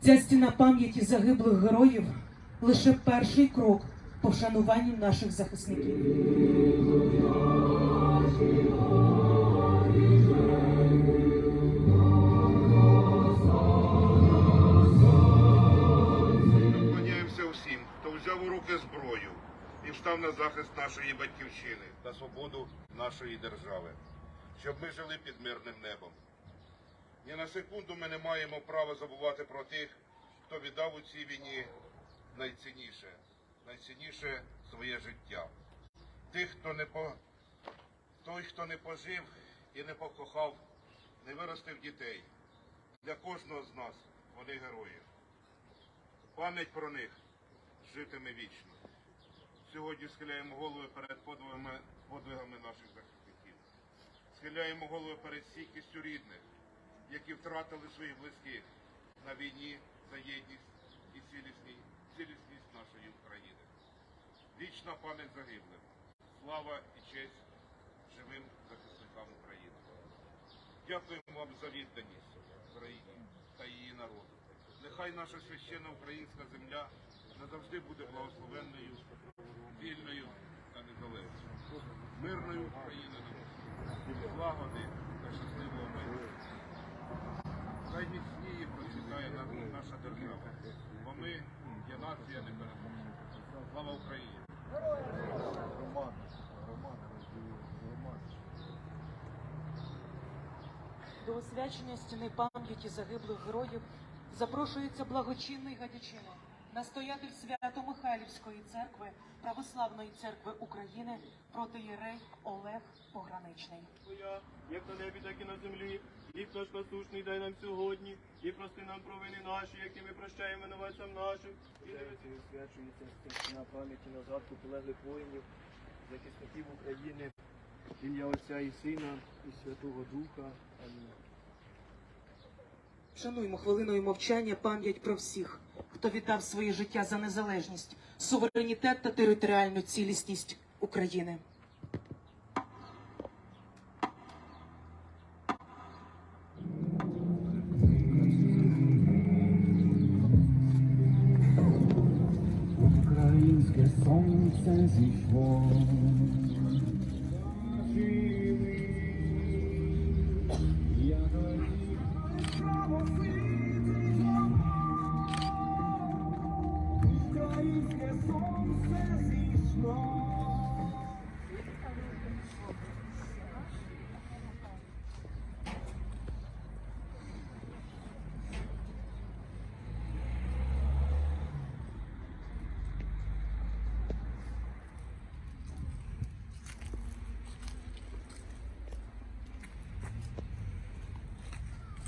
Ця стіна пам'яті загиблих героїв лише перший крок по вшануванню наших захисників. Ми вклоняємося всім, хто взяв у руки зброю і встав на захист нашої батьківщини та свободу нашої держави, щоб ми жили під мирним небом. Ні на секунду ми не маємо права забувати про тих, хто віддав у цій війні найцінніше, найцінніше своє життя. Тих, хто не по... той, хто не пожив і не покохав, не виростив дітей. Для кожного з нас вони герої. Пам'ять про них житиме вічно. Сьогодні схиляємо голови перед подвигами, подвигами наших захисників. Схиляємо голови перед стійкістю рідних, які втратили своїх близьких на війні за єдність і цілісність, цілісність нашої України. Вічна пам'ять загиблим. Слава і честь живим захисникам України. Дякуємо вам за відданість Україні та її народу. Нехай наша священна українська земля назавжди буде благословенною, вільною та незалежною. Мирною усім. Злагоди. Міцніє і наша держава, бо ми є нація непереможна. Слава Україні! До освячення стіни пам'яті загиблих героїв запрошується благочинний гадячино, настоятель Свято-Михайлівської церкви Православної церкви України протиєрей Олег Пограничний. Твоя, як на небі, так і на землі. Хліб наш насущний дай нам сьогодні, і прости нам провини наші, які ми прощаємо винуватцям нашим. І освячується стіна пам'яті на згадку полеглих воїнів, захисників України, ім'я Отця і Сина, і Святого Духа. Амінь. Шануємо хвилиною мовчання пам'ять про всіх, хто віддав своє життя за незалежність, суверенітет та територіальну цілісність України. Українське сонце зійшло,